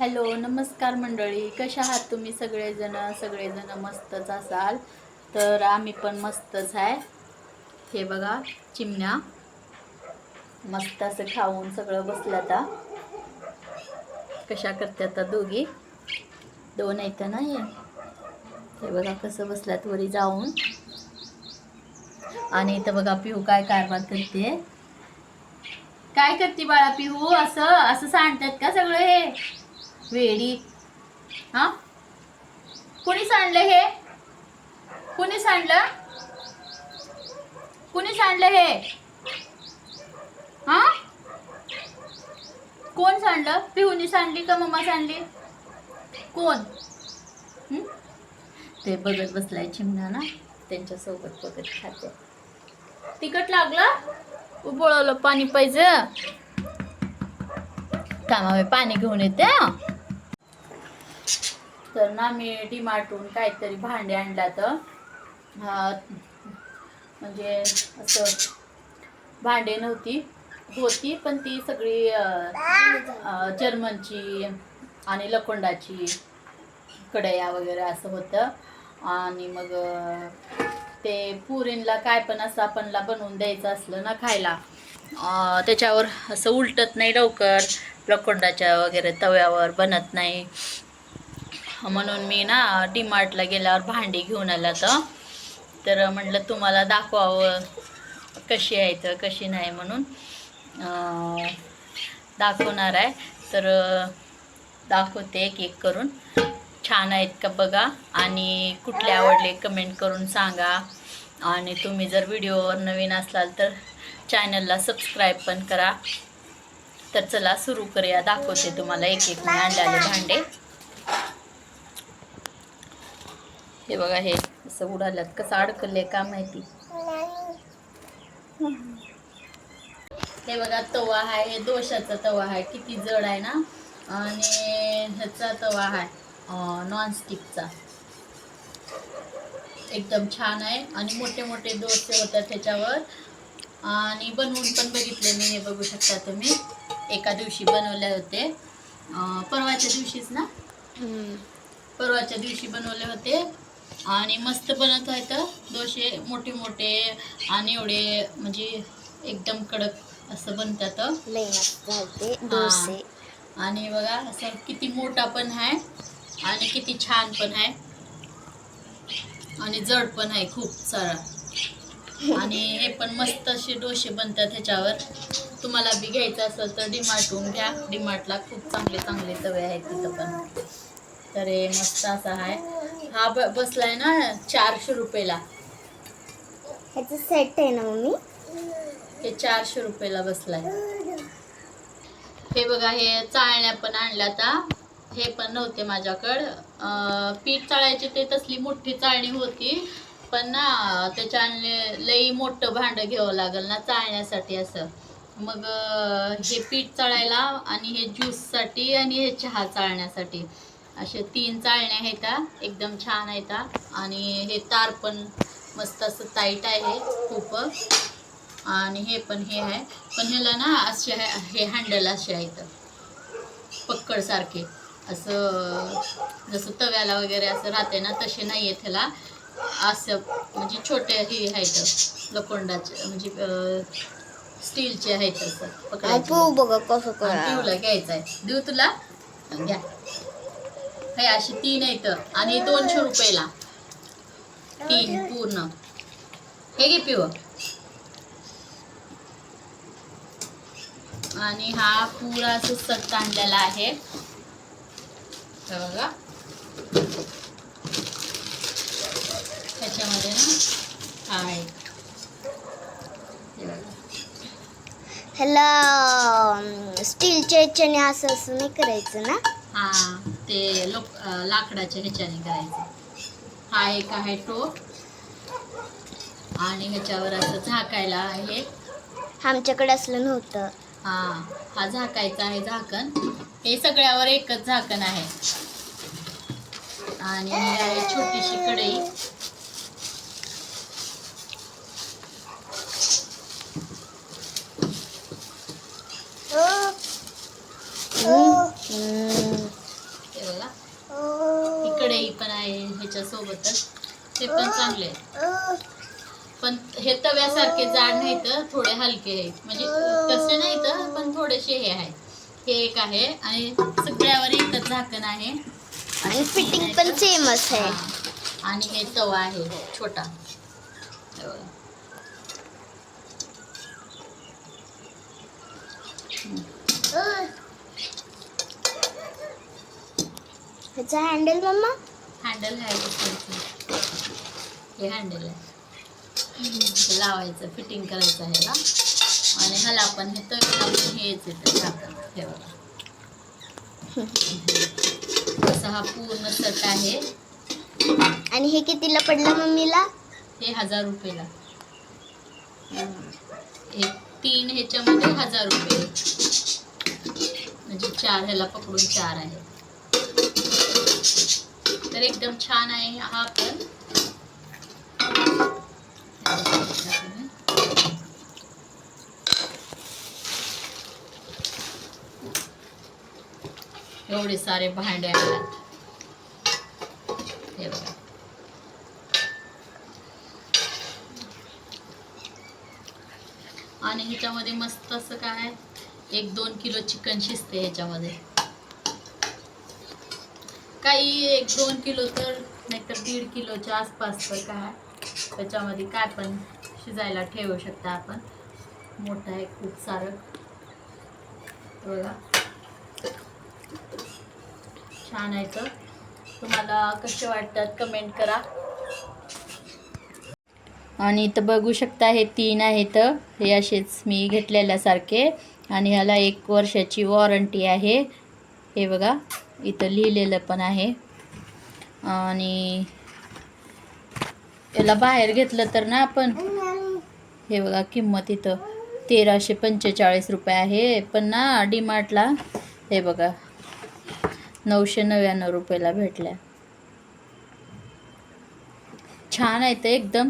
Hello नमस्कार मंडळी. कशा आहात तुम्ही सगळेजण? सगळेजण मस्तच असाल. तर आम्ही पण मस्तच आहे. हे बघा चिमण्या. मस्त असं खाऊन सगळं बसलं आता. कशा करते आता दोघी? दोन आहेत ना हे हे बघा कसं बसल्यात वरी जाऊन. आणि इथं बघा पिहू काय कारभार करते. काय करते बाळा पिहू? असं असं सांडतात का सगळं? हे वेडी. हा? कुणी सांडलं हे? कुणी सांडलं? कुणी सांडलं हे? हा? कोण सांडलं? पिहुनी सांडली का मम्मा सांडली? कोण? ते बघत बसलाय चिमणा ना त्यांच्यासोबत बघत खाते. तिकट लागलं? उबळवलं पाणी पाहिजे. थांबा पाणी घेऊन येते तर ना मी डीमार्टून काहीतरी भांडे आणला तर म्हणजे असं भांडे नव्हती होती पण ती सगळी जर्मनची आणि लकोंडाची कढया वगैरे असं होतं. आणि मग ते पुरींला काय पण असं आपणला बनवून द्यायचं असलं ना खायला त्याच्यावर असं उलटत नाही लवकर लखोंडाच्या वगैरे तव्यावर बनत नाही. म्हणून मी ना डीमार्टला गेल्यावर भांडी घेऊन आला तर तर म्हटलं तुम्हाला दाखवावं कशी आहे तर कशी नाही म्हणून दाखवणार आहे. तर दाखवते एक एक करून. छान आहेत का बघा. आणि कुठले आवडले कमेंट करून सांगा. आणि तुम्ही जर व्हिडिओवर नवीन असाल तर चॅनलला सबस्क्राईब पण करा. तर चला सुरू करूया. दाखवते तुम्हाला एक एक मी आणलेले भांडे. हे बघा हे असं उडाल्यात. कसं अडकलंय का माहिती? हे बघा तवा आहे हे दोशाचा तवा आहे किती जड आहे ना? आणि ह्याचा तवा आहे नॉनस्टिकचा एकदम छान आहे. आणि मोठे मोठे डोसे होतात त्याच्यावर आणि बनवून पण बघितले मी हे बघू शकता तुम्ही. एका दिवशी बनवले होते. परवाच्या दिवशीच ना? परवाच्या दिवशी बनवले होते. आणि मस्त बनत होतं डोसे मोठे मोठे आणि एवढे म्हणजे एकदम कडक असं बनतात. आणि बघा असं किती मोठा पण आहे आणि किती छान पण आहे. आणि जड पण आहे खूप सारा. आणि हे पण मस्त असे डोसे बनतात ह्याच्यावर. तुम्हाला बी घ्यायचं असेल तर डिमार्टहून घ्या. डिमार्टला खूप चांगले चांगले तवे आहेत तिथं पण. तर हे मस्त असा आहे. हा ब बसलाय ना चारशे रुपयाला. ह्याचं सेट आहे ना मम्मी? हे चारशे रुपयाला बसलाय. हे बघा हे चाळण्या पण आणल्या आता. हे पण नव्हते माझ्याकडं. पीठ चाळायची ते तसली मोठी चाळणी होती पण ना त्याच्या आणले लई मोठं भांडं घ्यावं लागेल ना चाळण्यासाठी असं. मग हे पीठ चाळायला आणि हे ज्यूससाठी आणि हे चहा चाळण्यासाठी. असे तीन चाळण्या आहेत. एकदम छान आहेत. आणि हे तार पण मस्त असं टाईट आहे खूप आणि हे पण हे आहे. पण ह्याला ना असे हे हँडल असे आहेत. पक्कड सारखे. असं जसं तव्याला वगैरे असं राहते ना तसे नाही आहेत ह्याला. असं म्हणजे छोटे हे आहेत लोखंडाचे म्हणजे स्टीलचे आहेत असं पकडायचे. कसं घ्यायचं आहे देऊ तुला? घ्या. हे अशी तीन आहेत आणि दोनशे रुपयाला. तीन पूर्ण. हे घे पिऊ आणि हा पुरा असं सट आणलेला आहे. बघा. त्याच्यामध्ये ना हा आहे. ह्याला स्टीलच्या ह्याच्याने असं असं नाही करायचं ना? हा. ते लोक लाकडाच्या ह्याच्याने करायचं. हा एक आहे टोप आणि ह्याच्यावर असं झाकायला आहे. आमच्याकडे असलं नव्हतं. हा हा झाकायचा आहे झाकण. हे सगळ्यावर एकच झाकण आहे. आणि ही आहे छोटीशी कढई. सोबतच ते पण चांगले आहेत पण हे तव्यासारखे जाड नाही तर थोडे हलके आहेत म्हणजे तसे नाही तर पण थोडेसे हे आहेत हे एक आहे आणि सगळ्यावर एकच झाकण आहे आणि फिटिंग पण. सेमच आहे. आणि हे तवा आहे छोटा बघा. ह्याचा हँडल मम्मा? हँडल इकडचं. हे हँडल आहे. लावायचं फिटिंग करायचं आहे ह्याला आणि ह्याला आपण हे तव्याला पण हेच येतं झाकण. हे बघा. असा हा पूर्ण सेट आहे. आणि हे कितीला पडलं मम्मीला? हे हजार रुपयाला. हे तीन ह्याच्यामध्ये हजार रुपये. म्हणजे चार ह्याला पकडून चार आहे. तर एकदम छान आहे हा पण. एवढे सारे भांडे आहेत. हे बघा. आणि ह्याच्यामध्ये मस्त असं काय एक दोन किलो चिकन शिजते ह्याच्यामध्ये. काही एक दोन किलो तर नाहीतर दीड किलोच्या आसपास तर काय. त्याच्यामध्ये काय पण शिजायला ठेवू शकता आपण. मोठं आहे खूप सारं. बघा. छान आहे तर. तुम्हाला कसे वाटतात कमेंट करा. आणि इथं बघू शकता हे तीन आहेत हे असेच मी घेतलेल्यासारखे. आणि ह्याला एक वर्षाची वॉरंटी आहे. हे बघा इथं लिहिलेलं पण आहे. आणि याला बाहेर घेतलं तर ना आपण? हे बघा किंमत इथं. तेराशे पंचेचाळीस रुपये आहे. पण ना डीमार्टला हे बघा नऊशे नव्याण्णव रुपयाला भेटल्या. छान आहे ते एकदम.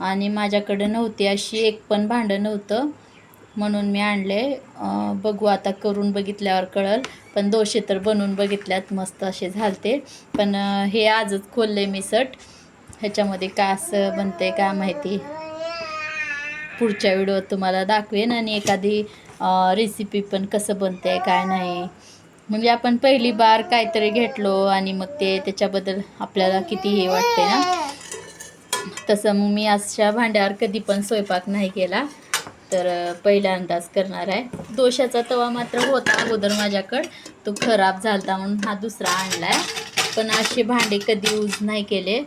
आणि माझ्याकडे नव्हती अशी एक पण भांडं नव्हतं. म्हणून मी आणले. बघू आता करून बघितल्यावर कळल. पण दोषे तर बनवून बघितल्यात मस्त असे झालते. पण हे आजच खोलले मी सट. ह्याच्यामध्ये काय असं बनते काय माहिती? पुढच्या व्हिडिओत तुम्हाला दाखवेन आणि एखादी रेसिपी पण कसं बनते काय नाही. म्हणजे आपण पहिली बार काहीतरी घेतलो आणि मग ते त्याच्याबद्दल आपल्याला किती हे वाटते ना? तसं मग मी अशा भांड्यावर कधी पण स्वयंपाक नाही केला. तर पहिला पहिल्यांदाच करणार आहे. दोशाचा तवा मात्र होता अगोदर माझ्याकडं. तो खराब झाला म्हणून हा दुसरा आणला आहे पण असे भांडे कधी यूज नाही केले.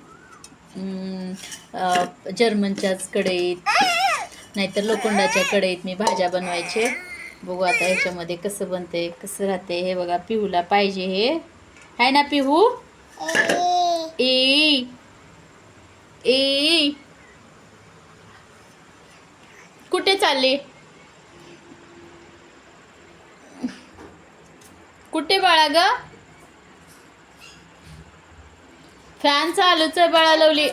जर्मनच्याच कढईत नाहीतर लोखंडाच्या कढईत मी भाज्या बनवायचे. बघू आता ह्याच्यामध्ये कसं बनते कसं राहते हे बघा पिहूला पाहिजे हे. आहे ना पिहू? ए ए कुठे चालले? कुठे बाळा ग? फॅन चालूच आहे बाळा लवली.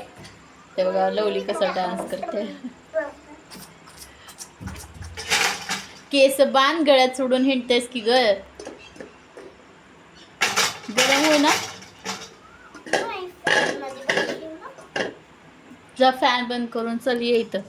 ते बघा लवली कसा डान्स करते. केस बांध गळ्यात सोडून हिंडतेस की ग? गरम होई ना. जा फॅन बंद करून चल ये इथं.